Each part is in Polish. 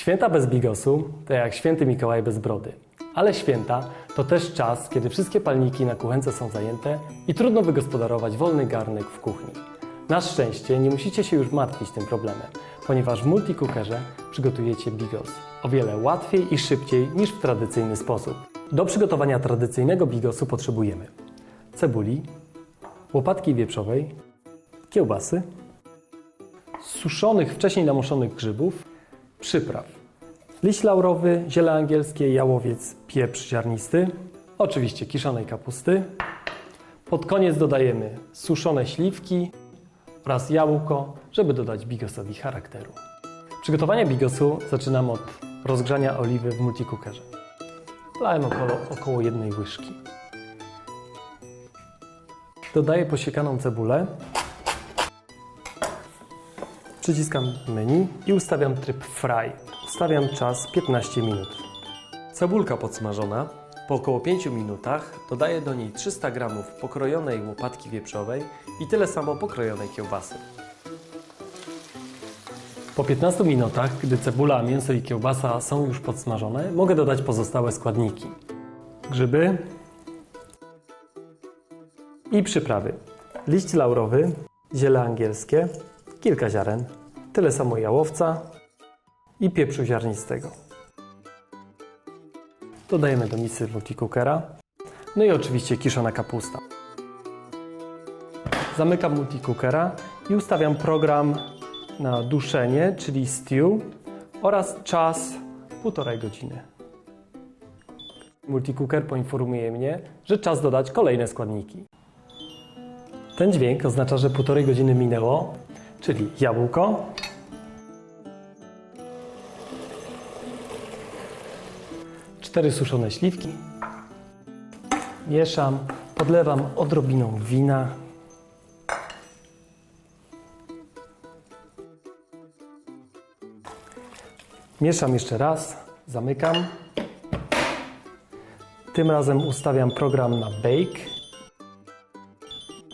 Święta bez bigosu to jak święty Mikołaj bez brody. Ale święta to też czas, kiedy wszystkie palniki na kuchence są zajęte i trudno wygospodarować wolny garnek w kuchni. Na szczęście nie musicie się już martwić tym problemem, ponieważ w multicookerze przygotujecie bigos o wiele łatwiej i szybciej niż w tradycyjny sposób. Do przygotowania tradycyjnego bigosu potrzebujemy cebuli, łopatki wieprzowej, kiełbasy, suszonych, wcześniej namoszonych grzybów, przypraw. Liść laurowy, ziele angielskie, jałowiec, pieprz ziarnisty, oczywiście kiszonej kapusty. Pod koniec dodajemy suszone śliwki oraz jabłko, żeby dodać bigosowi charakteru. Przygotowanie bigosu zaczynam od rozgrzania oliwy w multicookerze. Wlałem około, około jednej łyżki. Dodaję posiekaną cebulę. Przyciskam menu i ustawiam tryb fry. Ustawiam czas 15 minut. Cebulka podsmażona. Po około 5 minutach dodaję do niej 300 g pokrojonej łopatki wieprzowej i tyle samo pokrojonej kiełbasy. Po 15 minutach, gdy cebula, mięso i kiełbasa są już podsmażone, mogę dodać pozostałe składniki. Grzyby i przyprawy. Liść laurowy, ziele angielskie, kilka ziaren, tyle samo jałowca i pieprzu ziarnistego. Dodajemy do misy multicookera. No i oczywiście kiszona kapusta. Zamykam multicookera i ustawiam program na duszenie, czyli stew oraz czas półtorej godziny. Multicooker poinformuje mnie, że czas dodać kolejne składniki. Ten dźwięk oznacza, że półtorej godziny minęło, czyli jabłko, cztery suszone śliwki, mieszam, podlewam odrobiną wina, mieszam jeszcze raz, zamykam. Tym razem ustawiam program na bake.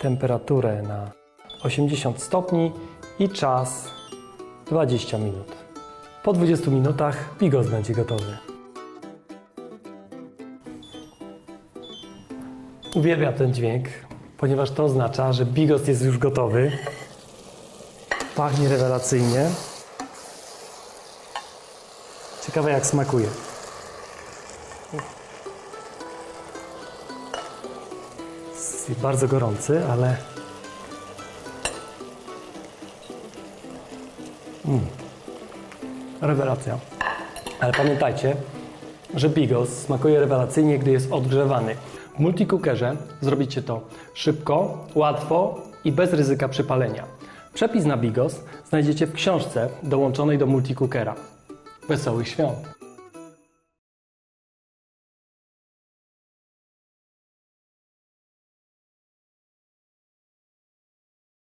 Temperaturę na 80 stopni i czas 20 minut. Po 20 minutach bigos będzie gotowy. Uwielbiam ten dźwięk, ponieważ to oznacza, że bigos jest już gotowy. Pachnie rewelacyjnie. Ciekawe jak smakuje. Jest bardzo gorący, ale. Mm. Rewelacja. Ale pamiętajcie, że bigos smakuje rewelacyjnie, gdy jest odgrzewany. W multicookerze zrobicie to szybko, łatwo i bez ryzyka przypalenia. Przepis na bigos znajdziecie w książce dołączonej do multicookera. Wesołych świąt!